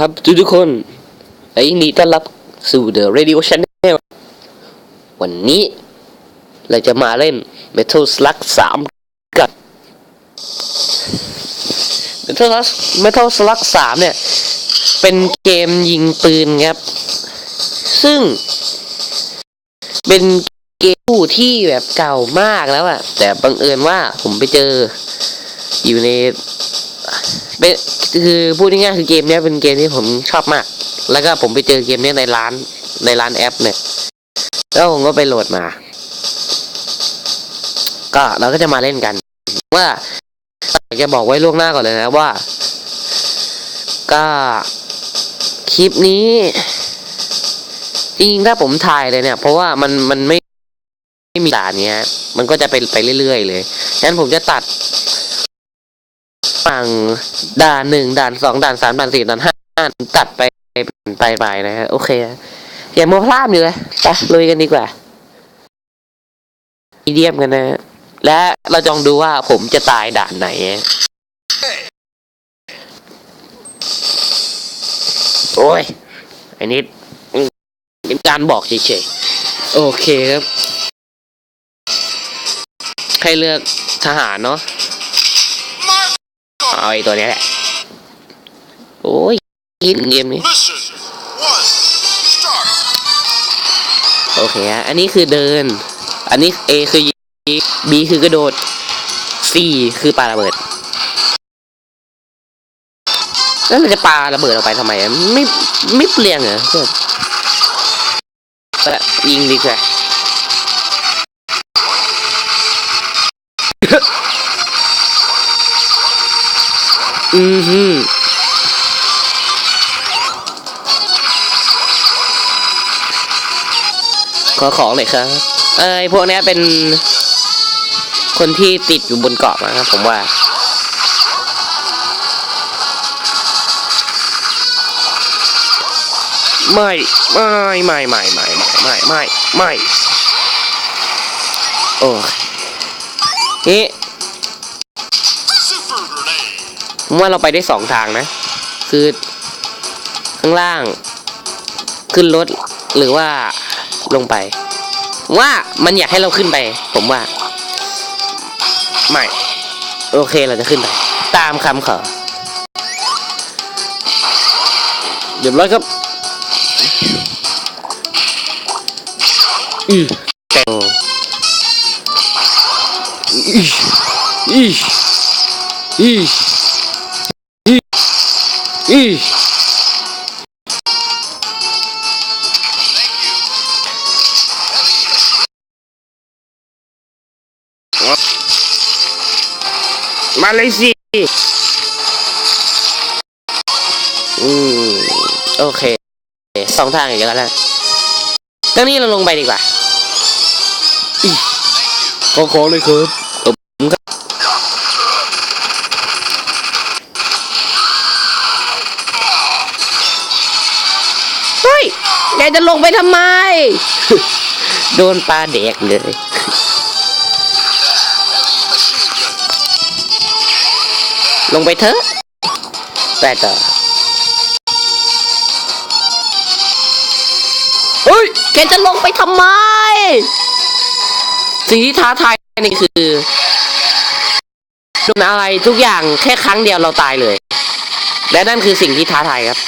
ครับทุกทุกๆคนและยินดีต้อนรับสู่ The Radio Channel วันนี้ เราจะมาเล่น Metal Slug 3 กับ Metal Slug Metal Slug 3 เนี่ย เป็นเกมยิงปืนครับ ซึ่ง เป็นเกมที่แบบเก่ามากแล้วอะแต่บังเอิญว่าผมไปเจออยู่ใน เป็นคือพูดง่ายๆคือเกมเนี้ยเป็นเกมที่ผมชอบมาก แล้วก็ผมไปเจอเกมเนี้ยในร้านในร้านแอปเนี่ยแล้วผมก็ไปโหลดมา ก็เราก็จะมาเล่นกัน ว่าอยากจะบอกไว้ล่วงหน้าก่อนเลยนะว่า ก็คลิปนี้จริงๆถ้าผมถ่ายเลยเนี่ย เพราะว่ามันมันไม่ไม่มีด่านเนี้ย มันก็จะไปไปเรื่อยๆเลยงั้นผมจะตัด ฝั่งด่านหนึ่งด่านสองด่านสามด่านสี่ด่านห้าตัดไปไปไปนะฮะโอเคอย่ามัวพลาดอยู่เลยไปลุยกันดีกว่ามีเดียมกันนะและเราจองดูว่าผมจะตายด่านไหน โอ้ยไอ้นิดเป็นการบอกเฉยๆโอเคครับให้เลือกทหารเนาะ เอาไอ้ตัวเนี้ยแหละ โอ้ยกินเกมนี้ Mission one, start. โอเคฮะ อันนี้คือเดิน อันนี้ A คือยิง B คือกระโดด C คือปาระเบิด แล้วเราจะปาระเบิดออกไปทำไม ไม่ ไม่เปลี่ยงเหรอเพื่อนก็ยิงดีกว่า อือฮึขอของหน่อยครับ เอ้ยพวกนี้เป็น คนที่ติดอยู่บนเกาะนะครับ ผมว่า ไม่ไม่ไม่ไม่ไม่ไม่ไม่ไม่ไม่โอ้ยนี่ ผมว่าเราไปได้สองทางนะ คือข้างล่าง ขึ้นรถหรือว่าลงไป ว่ามันอยากให้เราขึ้นไป ผมว่า ไม่ โอเคเราจะขึ้นไป ตามคำขอเรียบร้อยครับอือแต่งอีอีอีอี อีมาเลยสิอืม โอเค สองทางอีกแล้วตอนนี้เราลงไปดีกว่าอีขอขอเลยครับ ยแกจะลงไปทำไม โดนปลาแดกเลย machine gun. ลงไปเถอะแต่ต่อเฮ้ยแกจะลงไปทำไม สิ่งที่ท้าทายนี่คือโดนอะไรทุกอย่างแค่ครั้งเดียวเราตายเลย และนั่นคือสิ่งที่ท้าทายครับ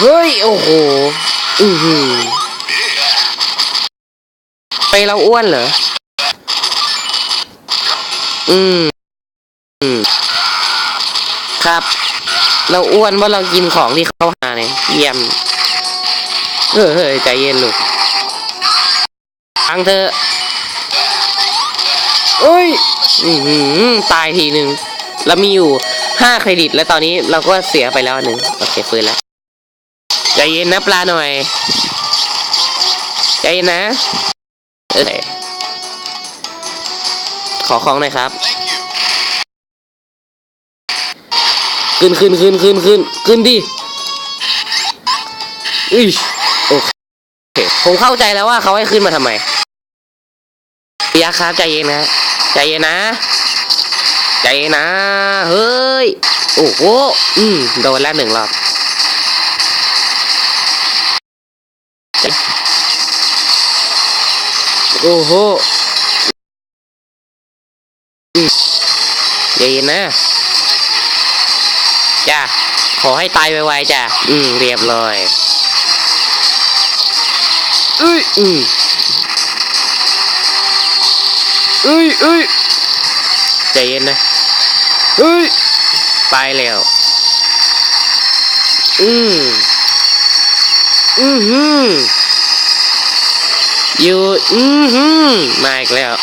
เฮ้ย โอ้โห อือหือไปเราอ้วนเหรอ อืม อืม ครับ เราอ้วนเพราะเรากินของที่เขาหาเนี่ยเยี่ยม เออเฮ้ยใจเย็นลูกฟังเธอเอ้ย อือหือตายทีหนึ่ง เรามีอยู่ห้าเครดิต แล้วตอนนี้เราก็เสียไปแล้วหนึ่ง โอเคฟื้นแล้ว ใจเย็นนะปลาหน่อย ใจเย็นนะ เออขอของหน่อยครับ ขึ้นขึ้นขึ้นขึ้นขึ้นขึ้นดิอิชโอเคผมเข้าใจแล้วว่าเขาให้ขึ้นมาทำไมพี่ยักษ์ครับใจเย็นนะ ใจเย็นนะ ใจเย็นนะ เฮ้ย โอ้โห อืม โดนแล้วหนึ่งรอบ โอ้โหอืมใจเย็นนะจ้าขอให้ตายไวๆจ้ะอืมเรียบร้อยอุ้ยอืมเอ้ยเอ้ยใจเย็นนะเอ้ยไปแล้วอืมอือหือ อยู่อือหือมาอีกแล้ว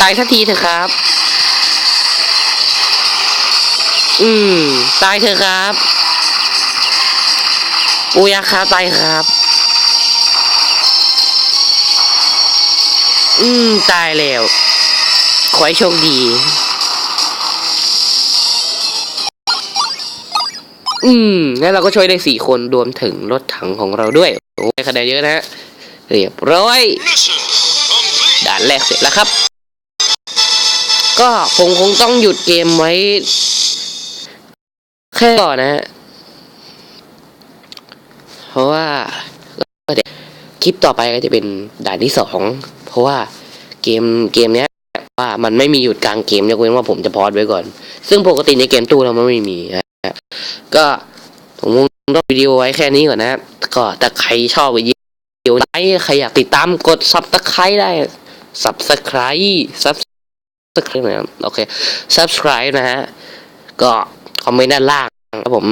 ตายสักทีเถอะครับ อืม ตายเถอะครับปูยาครับตายครับ อืม ตายแล้ว ขอให้โชคดี อืมงั้นเราก็ช่วยได้สี่คนรวมถึงรถถังของเราด้วย โอ้ยคะแนนเยอะนะฮะ เรียบร้อย ด่านแรกเสร็จแล้วครับ ก็คงคงต้องหยุดเกมไว้ แค่ก่อนนะฮะเพราะว่าก็เดี๋ยวคลิปต่อไปก็จะเป็นด่านที่สองเพราะว่าเกมเกมเนี้ยว่ามันไม่มีหยุดกลางเกมยกเว้นว่าผมจะพอดไว้ก่อน ซึ่งปกติในเกมตู้เรามันไม่มีนะฮะก็ผมคงต้องวิดีโอไว้แค่นี้ก่อนนะก็แต่ใครชอบวิดี โอไลค์ใครอยากติดตามกดซับสไครต์ได้ subscribe subscribe นะครับโอเค subscribe นะฮะ ก็คอมเมนต์ด้านล่างแล้วผม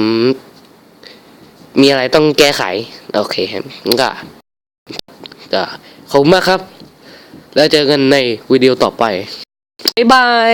มีอะไรต้องแก้ไข โอเคครับก็ก็ขอบคุณมากครับ แล้วเจอกันในวิดีโอต่อไป บ๊ายบาย